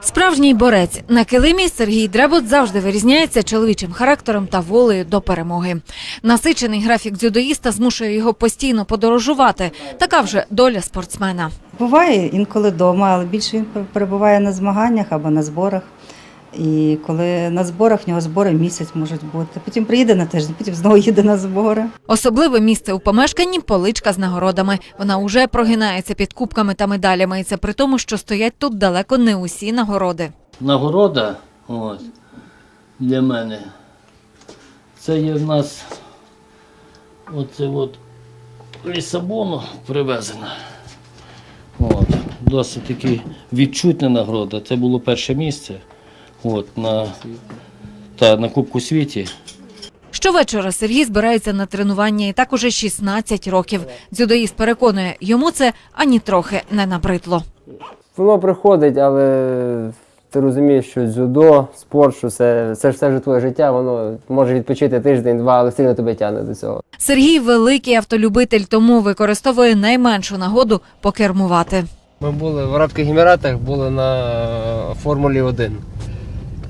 Справжній борець на килимі Сергій Дребот завжди вирізняється чоловічим характером та волею до перемоги. Насичений графік дзюдоїста змушує його постійно подорожувати. Така вже доля спортсмена. Буває інколи вдома, але більше він перебуває на змаганнях або на зборах. І коли на зборах в нього збори місяць можуть бути. Потім приїде на тиждень, потім знову їде на збори. Особливе місце у помешканні поличка з нагородами. Вона уже прогинається під кубками та медалями. І це при тому, що стоять тут далеко не усі нагороди. нагорода от, для мене. Це є в нас оце от Лісабону привезена. От, досить таки відчутна нагорода. Це було перше місце от, на, та, на Кубку світі. Щовечора Сергій збирається на тренування і так уже 16 років. Дзюдоїст переконує, йому це ані трохи не набридло. Воно приходить, але ти розумієш, що дзюдо, спорт, що це, це ж все вже твоє життя, воно може відпочити тиждень-два, але сильно тебе тягне до цього. Сергій великий автолюбитель, тому використовує найменшу нагоду покермувати. Ми були в Арабських Еміратах, були на Формулі 1.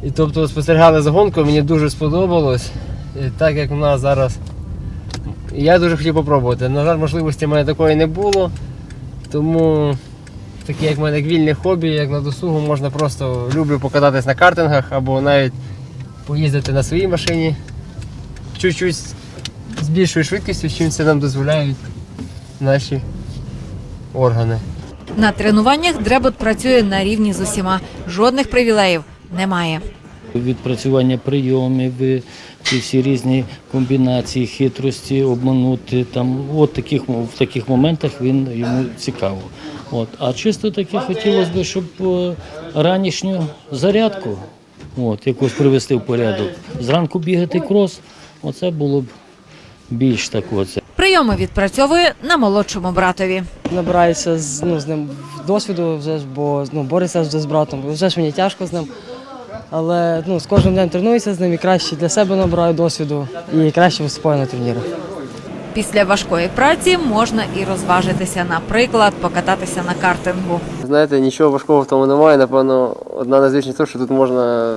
І тобто спостерігали за гонкою, мені дуже сподобалось. І так як в нас зараз. Я дуже хотів попробувати. На жаль, можливості в мене такої не було. Тому таке, як в мене як вільне хобі, як на досугу, можна просто люблю покататись на картингах або навіть поїздити на своїй машині. Чуть-чуть з більшою швидкістю, чим це нам дозволяють наші органи. На тренуваннях Дребот працює на рівні з усіма. Жодних привілеїв немає. Відпрацювання прийомів, ці всі різні комбінації, хитрості, обманути. Там, от таких, в таких моментах він йому цікаво. От. А чисто таке хотілося б, щоб е, ранішню зарядку от, якось привести в порядок. Зранку бігати крос, оце було б більш так. Оце. Прийоми відпрацьовує на молодшому братові. Набирається з, ну, з ним досвіду, вже ж, бо ну, бореться вже з братом. Вже ж мені тяжко з ним. Але ну, з кожним днем тренуюся з ним і краще для себе набираю досвіду і краще виступаю на турнірах. Після важкої праці можна і розважитися, наприклад, покататися на картингу. Знаєте, нічого важкого в тому немає. Напевно, одна незвичність що тут можна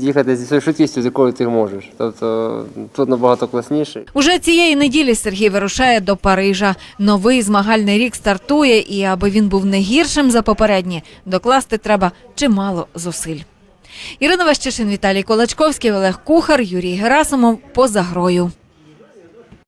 їхати зі своєю швидкістю, з якою ти можеш. Тобто тут набагато класніше. Уже цієї неділі Сергій вирушає до Парижа. Новий змагальний рік стартує, і аби він був не гіршим за попередні, докласти треба чимало зусиль. Ірина Ващишин, Віталій Колачковський, Олег Кухар, Юрій Герасимов поза грою.